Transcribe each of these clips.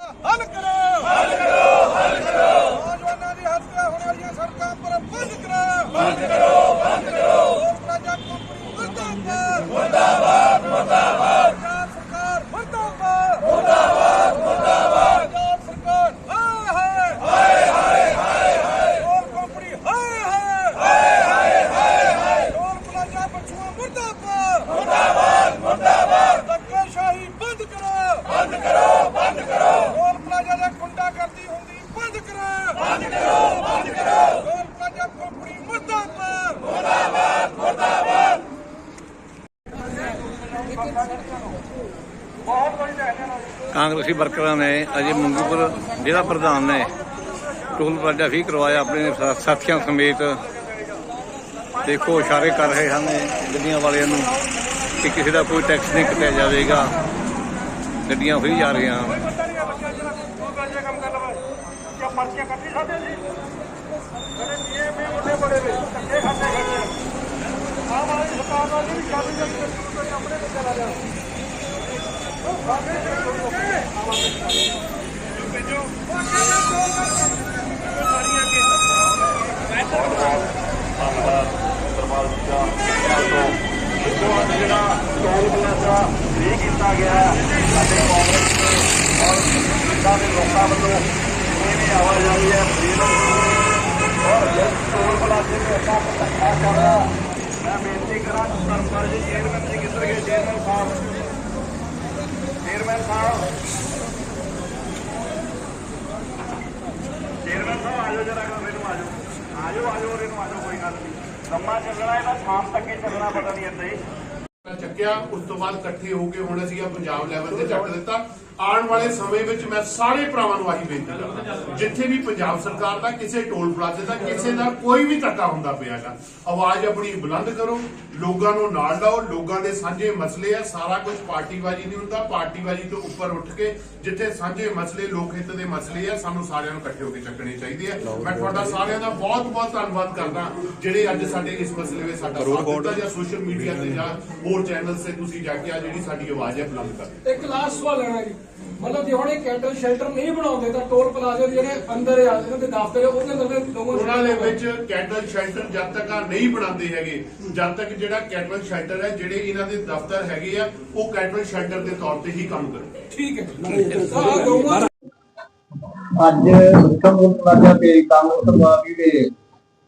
ਹੱਲ ਕਰੋ ਹੱਲ ਕਰੋ ਹੱਲ ਕਰੋ ਨੌਜਵਾਨਾਂ ਦੀ ਹੱਤਿਆ ਹੋਣ ਵਾਲੀਆਂ ਸੜਕਾਂ ਪਰ ਬੰਦ ਕਰੋ ਬੰਦ ਕਰੋ ਬੰਦ ਕਰੋ ਪ੍ਰਜਾ ਕੰਪਨੀ ਮੁਰਦਾਬਾਦ ਮੁਰਦਾਬਾਦ ਮੁਰਦਾਬਾਦ ਪੰਜਾਬ ਸਰਕਾਰ ਮੁਰਦਾਬਾਦ ਮੁਰਦਾਬਾਦ ਮੁਰਦਾਬਾਦ ਪੰਜਾਬ ਸਰਕਾਰ ਹਾਏ ਹਾਏ ਹਾਏ ਹਾਏ ਹਾਏ ਟੋਲ ਕੰਪਨੀ ਹਾਏ ਹਾਏ ਹਾਏ ਹਾਏ ਹਾਏ ਹਾਏ ਟੋਲ ਪਲਾਜ਼ਾ ਪਛੂਆ ਮੁਰਦਾਬਾਦ ਮੁਰਦਾਬਾਦ ਮੁਰਦਾਬਾਦ ਧੱਕੇਸ਼ਾਹੀ ਬੰਦ ਕਰੋ ਬੰਦ ਕਰੋ ਬੰਦ ਕਰੋ ਟੋਲ ਪਲਾਜ਼ਾ ਦੇ ਗੁੰਡਾ ਕਰਦੀ ਹੁੰਦੀ ਬੰਦ ਕਰੋ ਬੰਦ ਕਰੋ ਬੰਦ ਕਰੋ ਟੋਲ ਪਲਾਜ਼ਾ ਕੰਪਨੀ ਮੁਰਦਾਬਾਦ ਮੁਰਦਾਬਾਦ ਮੁਰਦਾਬਾਦ ਕਾਂਗਰਸੀ ਵਰਕਰਾਂ ਨੇ ਅਜੇ ਮੰਗੂਪੁਰ ਜ਼ਿਲ੍ਹਾ ਪ੍ਰਧਾਨ ਨੇ ਟੋਲ ਪਲਾਜ਼ਾ ਵੀ ਕਰਵਾਇਆ, ਆਪਣੇ ਸਾਥੀਆਂ ਸਮੇਤ। ਦੇਖੋ, ਇਸ਼ਾਰੇ ਕਰ ਰਹੇ ਹਨ ਗੱਡੀਆਂ ਵਾਲਿਆਂ ਨੂੰ ਕਿ ਕਿਸੇ ਦਾ ਕੋਈ ਟੈਕਸ ਨਹੀਂ ਕੱਟਿਆ ਜਾਵੇਗਾ। ਗੱਡੀਆਂ ਫਰੀ ਜਾ ਰਹੀਆਂ। ਹਨ ਪਰਚੀਆਂ ਕੱਢੀ ਸਾਡੇ ਜੀ ਨਹੀਂ ਕੀਤਾ ਗਿਆ ਸਾਡੇ ਕਾਂਗਰਸ ਔਰ ਜਿੰਦਾ ਦੇ ਲੋਕਾਂ ਵੱਲੋਂ ਜਿਵੇਂ ਵੀ ਆਵਾਜਾਈ ਹੈ ਫਰੀडम ਔਰ ਜਿਸ ਟੋਲ ਪਲਾਜ਼ੇ ਤੇ ਅੱਖਾਂ ਧੱਕਾ ਕਰ ਰਿਹਾ ਮੈਂ ਬੇਨਤੀ ਕਰਾਂ ਸਰਪੰਚ ਜੀ ਚੇਅਰਮੈਨ ਜੀ ਕਿੱਧਰ ਗਏ ਚੇਅਰਮੈਨ ਸਾਹਿਬ ਚੱਕਿਆ, ਉਸ ਤੋਂ ਬਾਅਦ ਇਕੱਠੇ ਹੋ ਕੇ ਹੁਣ ਅਸੀਂ ਆ ਪੰਜਾਬ ਲੈਵਲ ਤੇ ਚੱਕ ਦਿੱਤਾ। ਆਉਣ ਵਾਲੇ ਸਮੇਂ ਵਿੱਚ ਮੈਂ ਸਾਰੇ ਭਰਾਵਾਂ ਨੂੰ ਆਹੀ ਬੇਨਤੀ ਕਰਦਾ। ਜਿੱਥੇ ਵੀ ਪੰਜਾਬ ਸਰਕਾਰ ਦਾ ਕਿਸੇ ਟੋਲ ਪਲਾਜ਼ੇ ਦਾ ਕਿਸੇ ਦਾ ਕੋਈ ਵੀ ਧੱਕਾ ਹੁੰਦਾ ਪਿਆਗਾ ਆਵਾਜ਼ ਆਪਣੀ ਬੁਲੰਦ ਕਰੋ ਲੋਕਾਂ ਨੂੰ ਨਾਲ ਲਾਓ ਲੋਕਾਂ ਦੇ ਸਾਂਝੇ ਮਸਲੇ ਆ ਸਾਰਾ ਕੁਝ ਪਾਰਟੀਬਾਜ਼ੀ ਨਹੀਂ ਹੁੰਦਾ ਪਾਰਟੀਬਾਜ਼ੀ ਤੋਂ ਉੱਪਰ ਉੱਠ ਕੇ ਜਿੱਥੇ ਸਾਂਝੇ ਮਸਲੇ ਲੋਕ ਹਿੱਤ ਦੇ ਮਸਲੇ ਆ ਸਾਨੂੰ ਸਾਰਿਆਂ ਨੂੰ ਇਕੱਠੇ ਹੋ ਕੇ ਚੱਕਣੇ ਚਾਹੀਦੇ ਆ। ਮੈਂ ਤੁਹਾਡਾ ਸਾਰਿਆਂ ਦਾ ਬਹੁਤ ਬਹੁਤ ਧੰਨਵਾਦ ਕਰਦਾ ਜਿਹੜੇ ਅੱਜ ਸਾਡੇ ਇਸ ਮਸਲੇ ਵਿੱਚ ਸਾਡਾ ਸਾਥ ਦਿੱਤਾ ਜਾਂ ਸੋਸ਼ਲ ਮੀਡੀਆ ਤੇ ਜਾਂ ਹੋਰ ਚੈਨਲ ਤੇ ਤੁਸੀਂ ਜਾ ਕੇ ਆ ਜਿਹੜੀ ਸਾਡੀ ਆਵਾਜ਼ ਹੈ ਬੁਲੰਦ ਕਰ ਇੱਕ ਲਾਸਟ ਸਵਾਲ ਲੈਣਾ ਜੀ। ਮਤਲਬ ਜੇ ਹੁਣ ਇਹ ਕੈਟਲ ਸ਼ੈਲਟਰ ਨਹੀਂ ਬਣਾਉਂਦੇ ਤਾਂ ਟੋਲ ਪਲਾਜ਼ੇ ਦੇ ਜਿਹੜੇ ਅੰਦਰ ਆ ਇਹਨਾਂ ਦੇ ਦਫ਼ਤਰ ਆ, ਉਹਦੇ ਅੰਦਰ ਲੋਕਾਂ ਨੂੰ ਉਹਨਾਂ ਦੇ ਵਿੱਚ ਕੈਟਲ ਸ਼ੈਲਟਰ ਜਦ ਤੱਕ ਆ ਨਹੀਂ ਬਣਾਉਂਦੇ ਹੈਗੇ ਜਦ ਤੱਕ ਜਿਹੜਾ ਕੈਟਲ ਸ਼ੈਲਟਰ ਹੈ ਜਿਹੜੇ ਇਹਨਾਂ ਦੇ ਦਫ਼ਤਰ ਹੈਗੇ ਆ ਉਹ ਕੈਟਲ ਸ਼ੈਲਟਰ ਦੇ ਤੌਰ ਤੇ ਹੀ ਕੰਮ ਕਰਨ ਠੀਕ ਹੈ। ਅੱਜ ਮੁੱਖਮ ਪਲਾਜ਼ਾ ਤੇ ਕਾਂਗਰਸ ਪਾਰਟੀ ਦੇ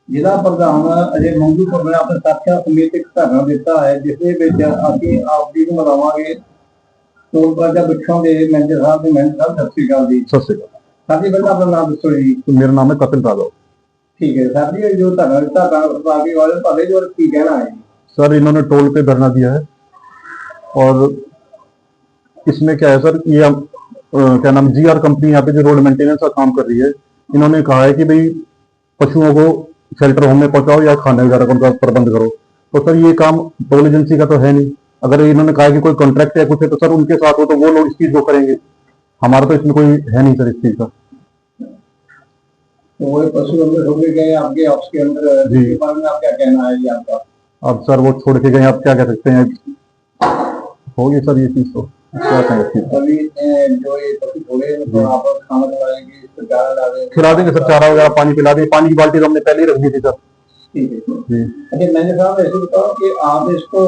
ਜ਼ਿਲ੍ਹਾ ਪ੍ਰਧਾਨ ਅਜੇ ਮੰਗੂਪੁਰ ਨੇ ਆਪਣੇ ਸਾਥੀਆਂ ਸਮੇਤ ਇੱਕ ਧਰਨਾ ਦਿੱਤਾ ਹੈ ਜਿਸ ਦੇ ਵਿੱਚ ਅਸੀਂ ਆਪ ਜੀ ਨੂੰ ਟੋਲ ਪਲਾਜ਼ਾ ਬਿਠਾਂ ਦੇ ਮੈਨੇਜਰ ਸਾਹਿਬ ਦੇ ਮੈਨੇਜਰ ਸਾਹਿਬ ਸਤਿ ਸ੍ਰੀ ਅਕਾਲ ਜੀ सत श्रीकाल ਸਰ ਜੀ ਪਹਿਲਾਂ ਆਪਣਾ ਨਾਮ ਦੱਸੋ ਜੀ तो मेरा नाम है कपिल यादव ਠੀਕ ਹੈ ਸਰ ਜੀ ਇਹ ਜੋ ਧਰਨਾ ਦਿੱਤਾ ਕਾਂਗਰਸ ਪਾਰਟੀ ਵਾਲੇ ਤੁਹਾਡੇ ਜੋ ਕੀ ਕਹਿਣਾ ਹੈ सर इन्होंने टोल पे धरना दिया है और इसमें क्या है सर ये हम, अ, क्या नाम जी आर कंपनी यहाँ पे जो रोड मेंटेनेंस का काम कर रही है इन्होंने कहा है कि भाई पशुओं को शेल्टर होम में पहुंचाओ या खाने वगैरह का उनका प्रबंध करो तो सर ये काम टोल एजेंसी का तो है नहीं अगर इन्होंने कहा कि कोई कॉन्ट्रैक्ट है कुछ है तो सर उनके साथ हो तो वो लोग इस चीज़ को करेंगे। हमारा तो इसमें कोई है नहीं सर इस चीज़ का। तो वो पशु अंदर गए आपके ऑफ़िस के अंदर जी। में आप क्या कहना है आपका? अब सर वो छोड़ के गए आप क्या कह सकते हैं? होगी सर ये चीज़ तो। डालेंगे खिला देंगे सर चारा वगैरह पानी पिला देंगे। पानी की बाल्टी तो हमने पहले ही रख दी थी सर। हम्म। आप इसको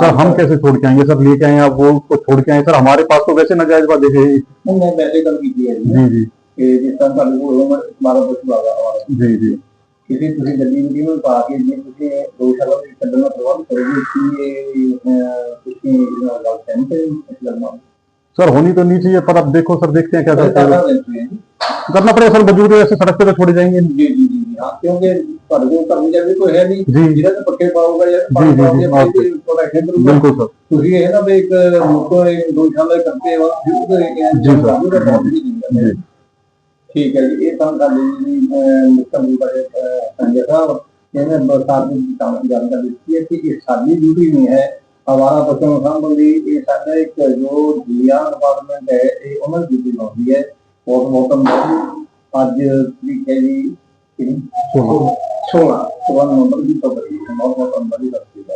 सर हम कैसे छोड़ के आएँगे? सर लेके आए आप वो उसको छोड़ के आए सर हमारे पास तो वैसे नाजायज बात देखे जी जी। जी जी। जी गौशाला सर होनी तो नहीं चाहिए पर अब देखो सर देखते हैं क्या करना पड़ेगा सर बजूर तो ऐसे सड़क पे तो छोड़े जाएँगे। जी जी। ਹਾਂ ਕਿਉਂਕਿ ਤੁਹਾਡੇ ਕੋਲ ਕਰਨੀ ਜਾਂਦੀ ਕੋਈ ਹੈ ਨਹੀਂ ਜੀ। ਜਿਹੜਾ ਤੇ ਪੱਕੇ ਪਾਊਗਾ ਜਾਂ ਜੀ, ਪਾਣੀ ਜੀ, ਪਾਓਗੇ ਹਾਂ। ਫਿਰ ਪ੍ਰੋਟੈਕਸ਼ਨ ਕਰੂਗਾ बिल्कुल सर ਤੁਸੀਂ ਇਹ ਨਾ ਵੀ ਇੱਕ ਮੁੱਕੋ ਗਊਸ਼ਾਲਾ ਕਰਤੇ ਹੋ ਜਿਸ ਜੀ ਸਰ। ਜੀ जी ਠੀਕ ਹੈ ਜੀ ਇਹ ਤਾਂ ਗੱਲ ਜੀ ਮੁਕਤਮ ਬੜੇ ਸੰਜੇ ਸਾਹਿਬ ਇਹਨੇ ਬਰਸਾਤ ਦੀ ਕੰਮ ਜਾਣਕਾਰੀ ਦਿੱਤੀ ਹੈ ਕਿ ਇਹ ਸਾਡੀ ਡਿਊਟੀ ਨਹੀਂ ਹੈ ਹਵਾਲਾ ਪਸ਼ੂ ਸੰਬੰਧੀ ਇਹ ਸਾਡਾ ਇੱਕ ਜੋ ਜੀਆ ਡਿਪਾਰਟਮੈਂਟ ਹੈ ਇਹ ਉਹਨਾਂ ਦੀ ਡਿਊਟੀ ਹੁੰਦੀ ਹੈ ਬਹੁਤ ਬਹੁਤ ਅੱਜ ਤਰੀਕ ਹੈ ਜੀ 長男、長男、長男の。伸びたという、孫の。伸びたっていうか、